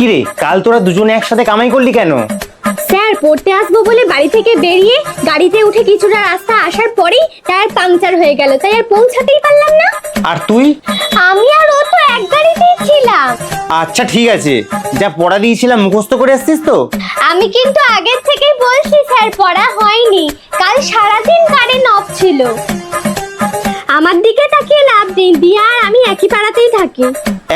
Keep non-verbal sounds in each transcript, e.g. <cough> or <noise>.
কিরে কাল তোরা দুজনে একসাথে কামাই করলি কেন? স্যার পড়তে আসব বলে বাড়ি থেকে বেরিয়ে গাড়িতে উঠে কিছুটা রাস্তা আসার পরেই টায়ার পাংচার হয়ে গেল তাই আর পৌঁছাতেই পারলাম না। আর তুই? আমি আর ও তো এক গাড়িতেই ছিলাম। আচ্ছা ঠিক আছে। যা পড়া দিয়েছিলাম মুখস্থ করে আসছিস তো? আমি কিন্তু আগের থেকেই বলছি স্যার পড়া হয়নি। কাল সারাদিন কারেন্ট অফ ছিল। আমার দিকে তাকিয়ে লাভ নেই দিয়া আর আমি একই পাড়াতেই থাকি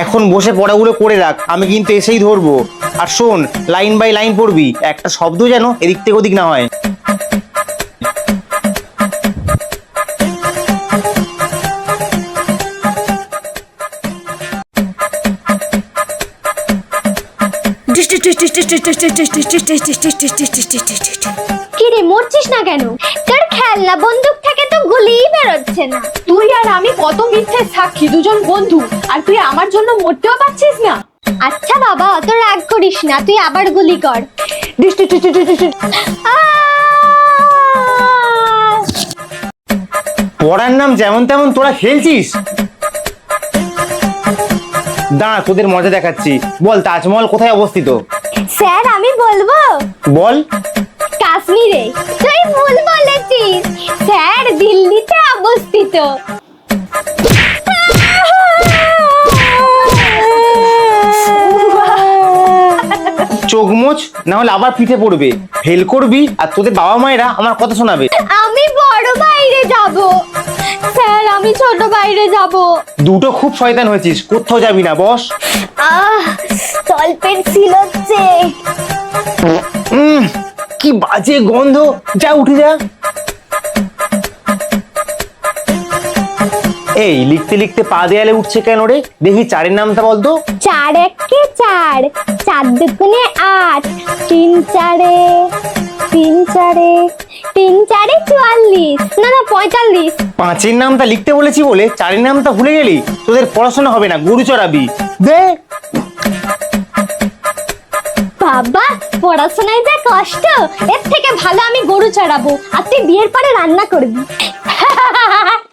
এখন বসে পড়াগুলো করে রাখ আমি কিন্তু এসেই ধরবো আর শোন লাইন বাই লাইন পড়বি একটা শব্দ যেন এদিক থেকে ওদিক না হয় কি রে মরছিস না কেন খেলনা বন্দুক থেকে তো গুলিই বেরোচ্ছে না। তুই আর আমি কত মিথ্যে সাক্ষী দুজন বন্ধু আর তুই আমার জন্য মরতেও পারছিস না? আচ্ছা বাবা অত রাগ করিস না তুই আবার গুলি কর! পড়ার নাম যেমন তেমন তোরা খেলছিস। দাঁড়া তোদের মজা দেখাচ্ছি। বল তাজমহল কোথায় অবস্থিত? স্যার আমি বলব? বল। কাশ্মীরে। তুই ভুল বলেছিস স্যার দিল্লিতে অবস্থিত। চোখ মোচ না হলে আবার পিঠে পড়বে। ফেল করবি আর তোদের বাবা মায়েরা আমার কথা শোনাবে। আমি বড় বাইরে যাব। স্যার আমি ছোট বাইরে যাব। দুটো খুব শয়তান হয়েছিস কোথাও যাবি না বস। আহ তলপেট ছিলচ্ছে উম, কি বাজে গন্ধ। যা উঠে যা। এই লিখতে লিখতে পা দেয়ালে উঠছে কেন রে? দেখি চারের নামটা বলতো। চার একে চার চার দুগুণে আট তিন চারে তিন চারে তিন চারে চুয়াল্লিশ না না পঁয়তাল্লিশ। পাঁচের নামটা লিখতে বলেছি বলে চারের নামটা ভুলে গেলি? তোদের পড়াশোনা হবে না গরু চড়াবি। দে। বাবা পড়াশোনায় যা কষ্ট এর থেকে ভালো আমি গরু চড়াবো আর তুই বিয়ের পরে রান্না করবি। <laughs>